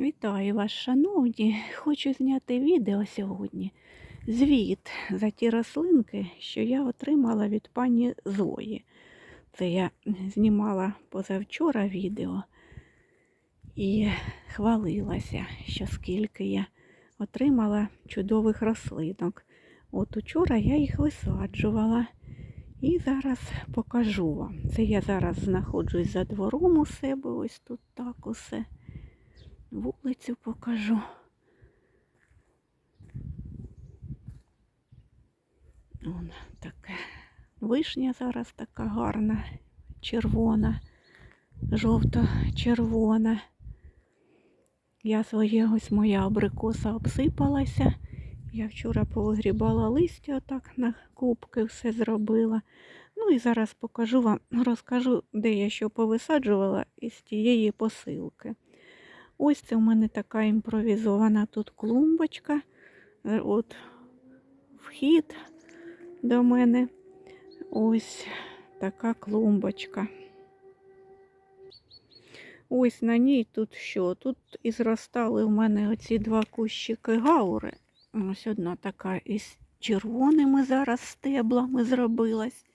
Вітаю вас, шановні! Хочу зняти відео сьогодні. Звіт за ті рослинки, що я отримала від пані Зої. Це я знімала позавчора відео і хвалилася, що скільки я отримала чудових рослинок. От учора я їх висаджувала. І зараз покажу вам. Це я зараз знаходжусь за двором у себе, ось тут так усе вулицю покажу. Вон таке. Вишня зараз така гарна, червона, жовто-червона. Я своє ось моя абрикоса обсипалася. Я вчора повигрібала листя, отак на кубки все зробила. Ну і зараз покажу вам, розкажу, де я що повисаджувала із тієї посилки. Ось це в мене така імпровізована тут клумбочка. Е, От вхід до мене. Ось така клумбочка. Ось на ній тут що? Тут і зростали в мене оці два кущики гаури. Ось одна така із червоними зараз стеблами зробилась.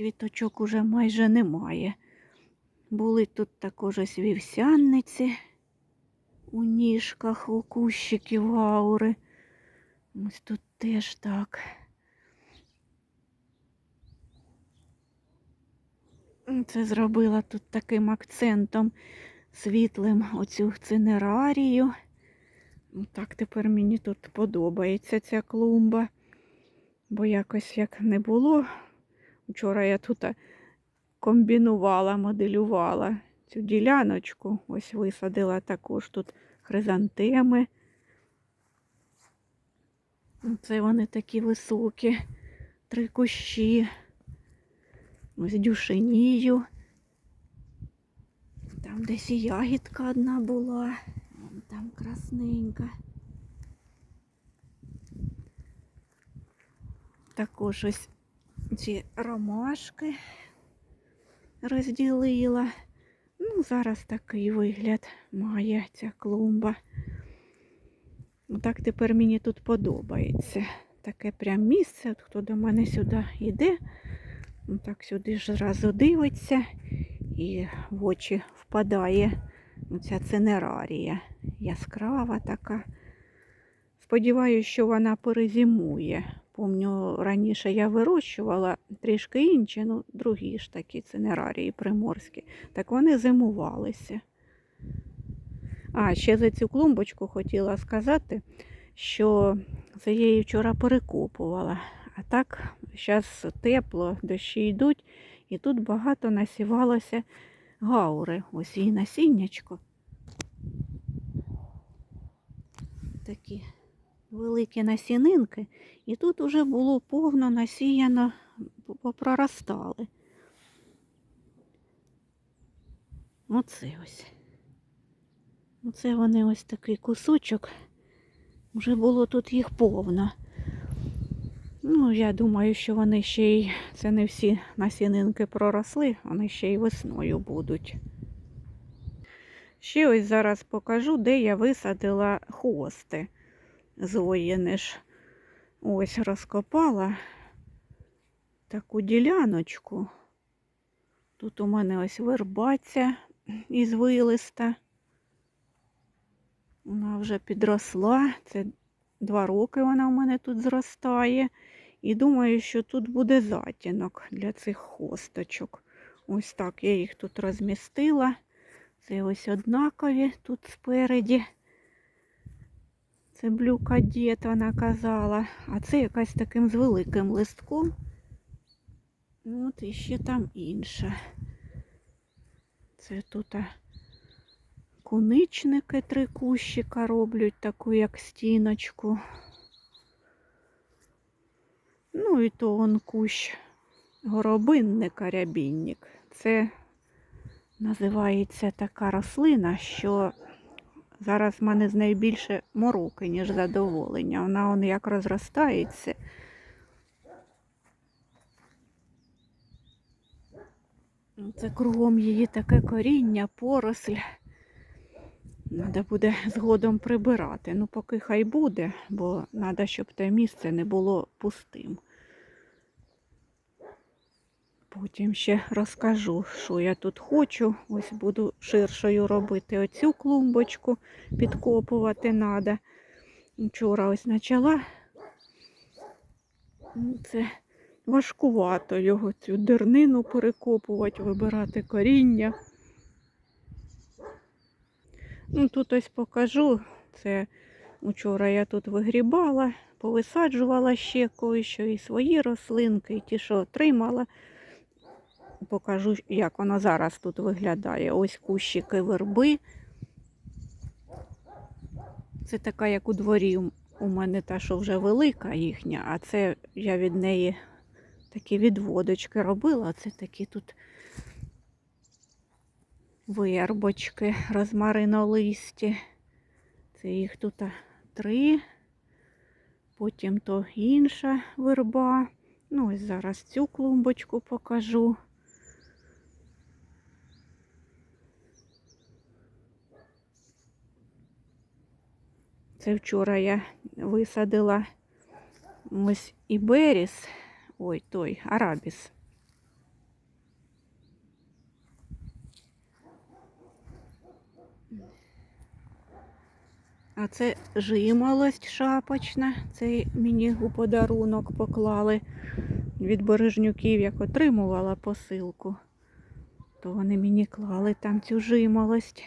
Квіточок уже майже немає. Були тут також ось вівсянниці у ніжках, у кущиків гаури. Ось тут теж так. Це зробила тут таким акцентом світлим оцю цинерарію. Ну, Так тепер мені тут подобається ця клумба, бо якось як не було. Вчора я тут комбінувала, моделювала цю діляночку. Ось висадила також тут хризантеми. Це вони такі високі, три кущі. Ось дюшенію. Там десь і ягідка одна була, там красненька. Також ось ці ромашки розділила. Ну, зараз такий вигляд має ця клумба. Так тепер мені тут подобається. Таке прям місце, От хто до мене сюди йде, ну, так сюди ж зразу дивиться і в очі впадає ця цинерарія. Яскрава така. Сподіваюся, що вона перезимує. Помню, раніше я вирощувала трішки інші, ну, другі ж такі цинерарії приморські. Так вони зимувалися. А, ще за цю клумбочку хотіла сказати, що це я її вчора перекопувала. А так, зараз тепло, дощі йдуть, і тут багато насівалося гаури. Ось її насіннячко. Такі великі насінинки. І тут уже було повно насіяно, попроростали. Оце ось. Оце вони ось такий кусочок. Вже було тут їх повно. Ну, я думаю, що вони ще й, це не всі насінинки проросли, вони ще й весною будуть. Ще ось зараз покажу, де я висадила хости зоїни ж. Ось розкопала таку діляночку. Тут у мене ось вербаця із вилиста. Вона вже підросла. Це два роки вона у мене тут зростає. І думаю, що тут буде затінок для цих хосточок. Ось так я їх тут розмістила. Це ось однакові тут спереді. Це блюка дід, вона казала. А це якась таким з великим листком. Ну, От і ще там інша. Це тут куничники три кущика роблять таку, як стіночку. Ну і то он кущ горобинника рябінник. Це називається така рослина, що зараз в мене з нею більше мороки, ніж задоволення. Вона он як розростається. Це кругом її таке коріння, поросль. Треба буде згодом прибирати. Ну, поки хай буде, бо треба, щоб те місце не було пустим. Потім ще розкажу, що я тут хочу. Ось буду ширшою робити оцю клумбочку, підкопувати треба. Вчора ось почала. Ну, Це важкувато його цю дернину перекопувати, вибирати коріння. Ну, тут ось покажу. Це вчора я тут вигрібала, повисаджувала ще кое-що і свої рослинки, і ті, що отримала. Покажу, як вона зараз тут виглядає. Ось кущики верби. Це така, як у дворі у- мене та, що вже велика їхня, а це я від неї такі відводочки робила. Це такі тут вербочки розмаринолисті. Це їх тут три. Потім то інша верба. Ну, ось зараз цю клумбочку покажу. Це вчора я висадила ось іберіс, ой, той, арабіс. А це жимолость шапочна. Це мені у подарунок поклали від бережнюків, як отримувала посилку. То вони мені клали там цю жимолость.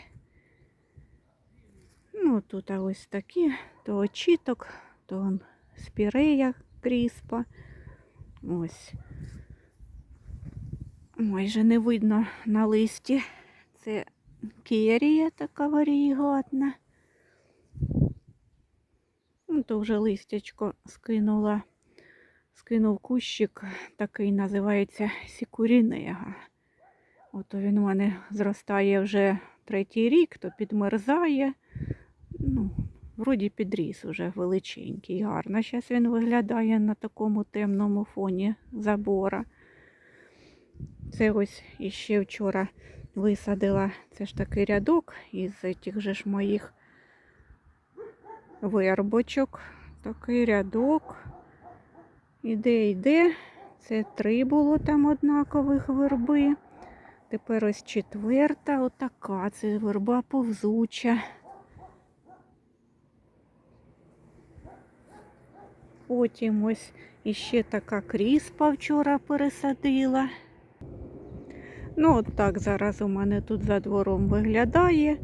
Ну, тут ось такі, то очіток, то спірея кріспа. Ось. Майже не видно на листі. Це керія така варігатна. Ну, то вже листячко скинула. Скинув кущик, такий називається сікурінега. Ото він у мене зростає вже третій рік, то підмерзає. Ну, вроді підріс уже величенький, гарно. Зараз він виглядає на такому темному фоні забора. Це ось іще вчора висадила, це ж такий рядок із тих же ж моїх вербочок. Такий рядок. Іде, йде. Це три було там однакових верби. Тепер ось четверта, отака. Це верба повзуча. Потім ось іще така кріспа вчора пересадила. Ну, от так зараз у мене тут за двором виглядає.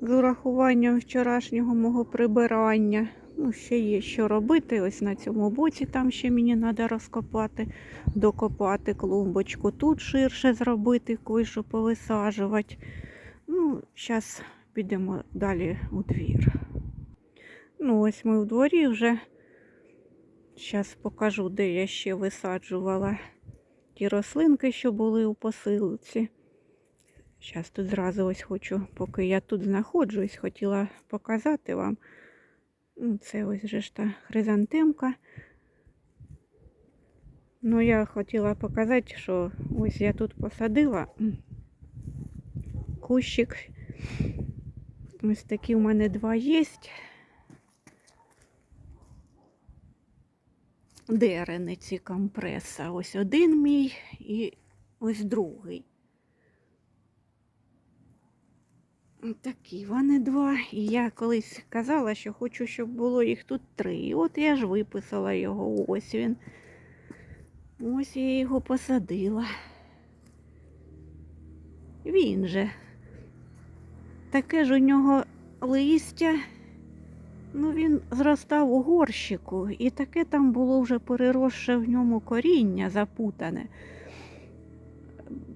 З урахуванням вчорашнього мого прибирання. Ну, ще є що робити. Ось на цьому боці там ще мені треба розкопати, докопати клумбочку. Тут ширше зробити, кое-що повисаджувати. Ну, зараз підемо далі у двір. Ну, ось ми у дворі вже. Зараз покажу, де я ще висаджувала ті рослинки, що були у посилці. Зараз тут зразу ось хочу, поки я тут знаходжусь, хотіла показати вам. Ну, Це ось же ж та хризантемка. Ну, я хотіла показати, що ось я тут посадила кущик. Ось такі у мене два є. Дерениці компреса. Ось один мій і ось другий. Такі вони два. І я колись казала, що хочу, щоб було їх тут три. І От я ж виписала його. Ось він. Ось я його посадила. Він же. Таке ж у нього листя. Ну, він зростав у горщику, і таке там було вже переросше в ньому коріння запутане.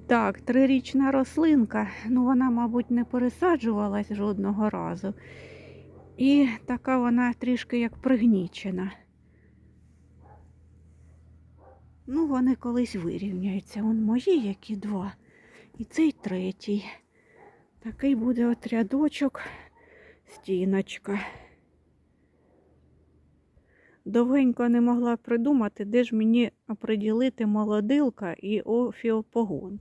Так, трирічна рослинка, ну вона, мабуть, не пересаджувалась жодного разу. І така вона трішки як пригнічена. Ну, вони колись вирівняються. Вон мої які два. І цей третій. Такий буде от рядочок, стіночка. Довгенько не могла придумати, де ж мені оприділити молодилка і офіопогон.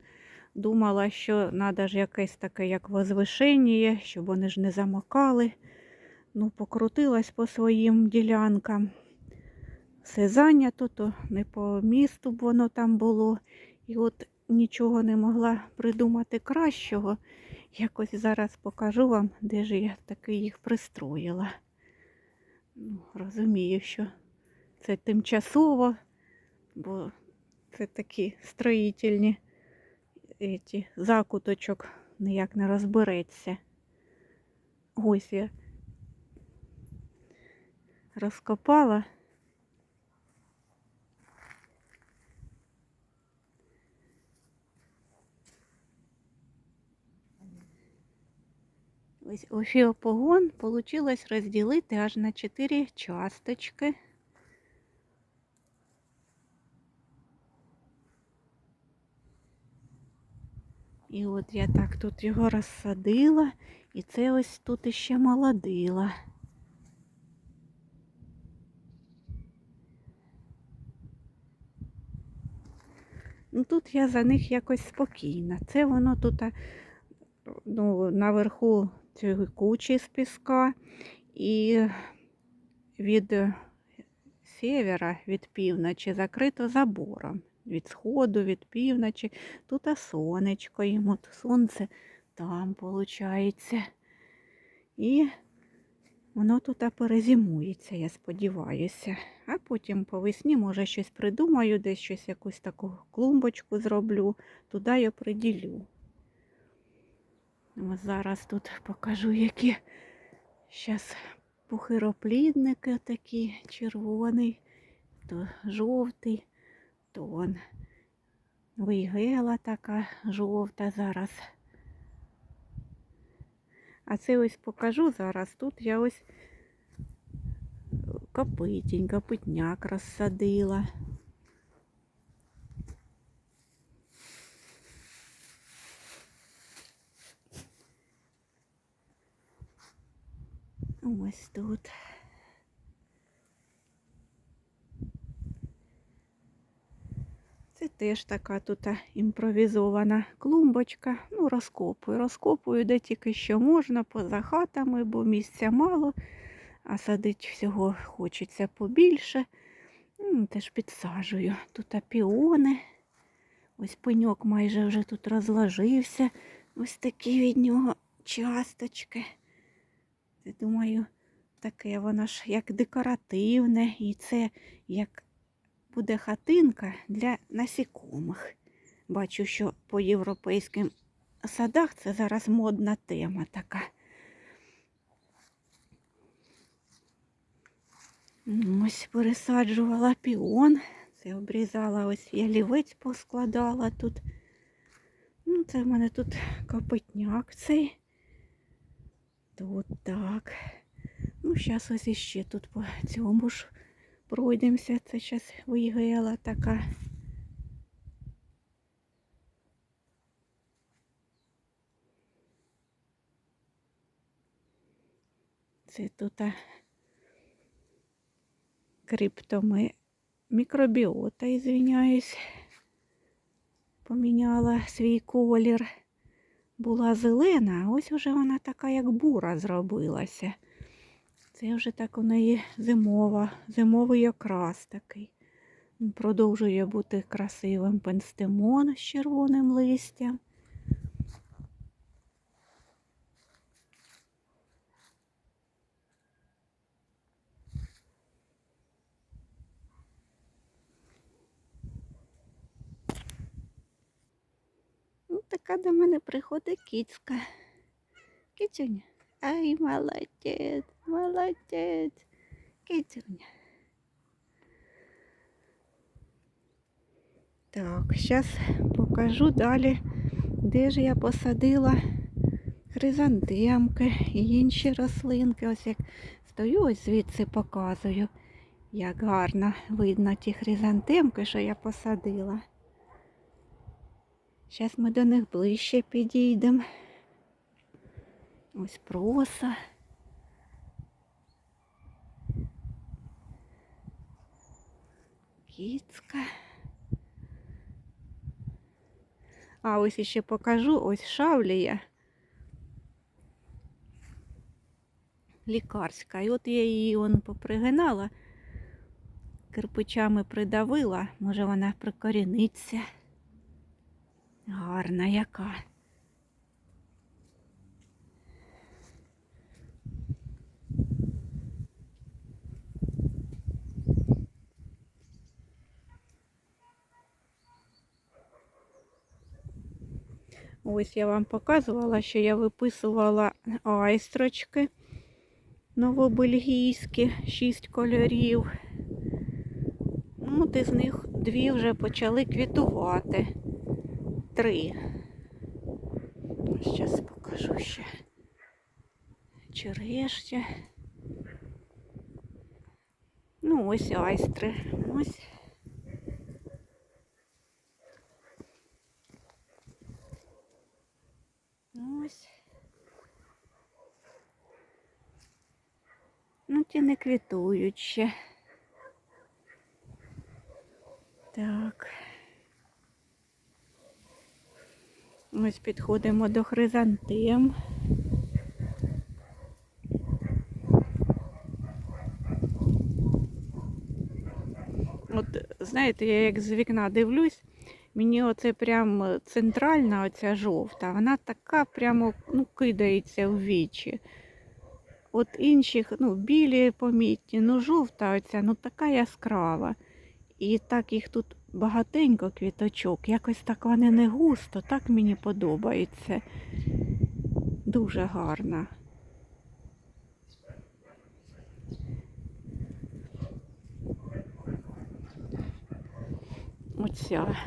Думала, що треба ж якесь таке, як возвишення, щоб вони ж не замокали. Ну, покрутилась по своїм ділянкам. Все зайнято, то не по місту б воно там було. І от нічого не могла придумати кращого. Якось зараз покажу вам, де ж я таки їх пристроїла. Ну, розумію, що це тимчасово, бо це такі строїтельні ці, закуточок ніяк не розбереться. Ось я розкопала. Ось офіопогон получилось розділити аж на 4 часточки. І от я так тут його розсадила, і це ось тут іще молодила. Ну тут я за них якось спокійна. Це воно тут ну, наверху кучі з піска і від севера, від півночі закрито забором. Від сходу, від півночі. Тут а сонечко їм, сонце там виходить. І воно тут перезимується, я сподіваюся. А потім по весні, може, щось придумаю, десь щось якусь таку клумбочку зроблю, туди я приділю. Зараз тут покажу, які зараз пухироплідники такі, червоний, то жовтий, то вон вийгела така жовта зараз. А це ось покажу зараз. Тут я ось копитінь, копитняк розсадила. Ось тут. Це теж така тут імпровізована клумбочка. Ну, розкопую, розкопую, де тільки що можна, поза хатами, бо місця мало, а садить всього хочеться побільше. Ну, Теж підсаджую. Тут піони. Ось пеньок майже вже тут розложився. Ось такі від нього часточки. Думаю, таке воно ж як декоративне, і це як буде хатинка для насікомих. Бачу, що по європейським садах це зараз модна тема така. Ось пересаджувала піон. Це обрізала ось ялівець поскладала тут. Ну, це в мене тут копитняк цей. Тут так. Ну, зараз ось іще тут по цьому ж пройдемося. Це зараз вигаяла така. Це тут криптоми мікробіота, ізвиняюсь, поміняла свій колір. Була зелена, а ось уже вона така, як бура зробилася. Це вже так у неї зимова, зимовий окрас такий. Продовжує бути красивим пенстемон з червоним листям. Така до мене приходить кіцька. Кицюня. Ай, молодець, молодець. Кицюня. Так, зараз покажу далі, де ж я посадила хризантемки і інші рослинки. Ось як стою, ось звідси показую, як гарно видно ті хризантемки, що я посадила. Зараз ми до них ближче підійдемо. Ось проса. Кіцька. А ось іще покажу, ось шавлія. Лікарська. І от я її он попригинала, кирпичами придавила, може вона прикоріниться. Гарна яка. Ось я вам показувала, що я виписувала айстрочки новобельгійські, шість кольорів. Ну, от із них дві вже почали квітувати. Три. Зараз покажу ще. Черешня. Ну, ось айстри. Ось. Ось. Ну, ті не квітують ще. Так. Ось підходимо до хризантем. От, знаєте, я як з вікна дивлюсь, мені оце прям центральна оця жовта, вона така прямо ну, кидається в вічі. От інших, ну, білі помітні, ну жовта оця, ну така яскрава. І так їх тут багатенько квіточок, якось так вони не густо, так мені подобається. Дуже гарна. Оця.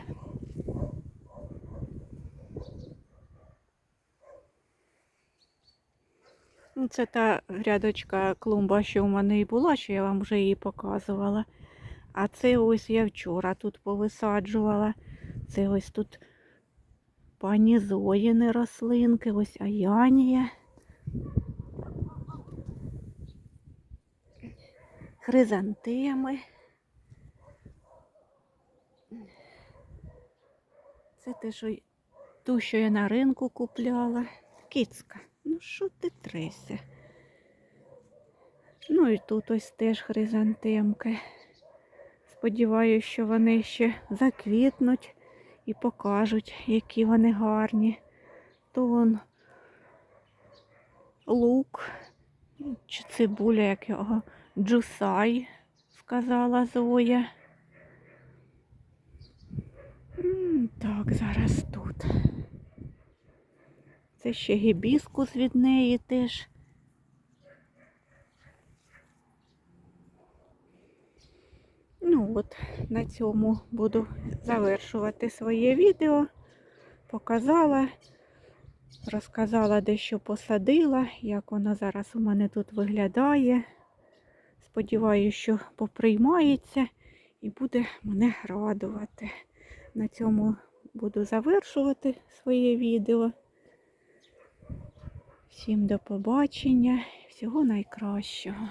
Ну, це та грядочка клумба, що в мене і була, що я вам вже її показувала. А це ось я вчора тут повисаджувала. Це ось тут пані Зоїни рослинки, ось Аянія. Хризантеми. Це те, що ту, що я на ринку купляла. Кіцька. Ну що ти трися? Ну і тут ось теж хризантемки. Сподіваюся, що вони ще заквітнуть і покажуть, які вони гарні. То вон лук, чи цибуля, як його, джусай, сказала Зоя. Так, зараз тут. Це ще гібіскус від неї теж. Ну от, на цьому буду завершувати своє відео. Показала, розказала, де що посадила, як воно зараз у мене тут виглядає. Сподіваюся, що поприймається і буде мене радувати. На цьому буду завершувати своє відео. Всім до побачення, всього найкращого.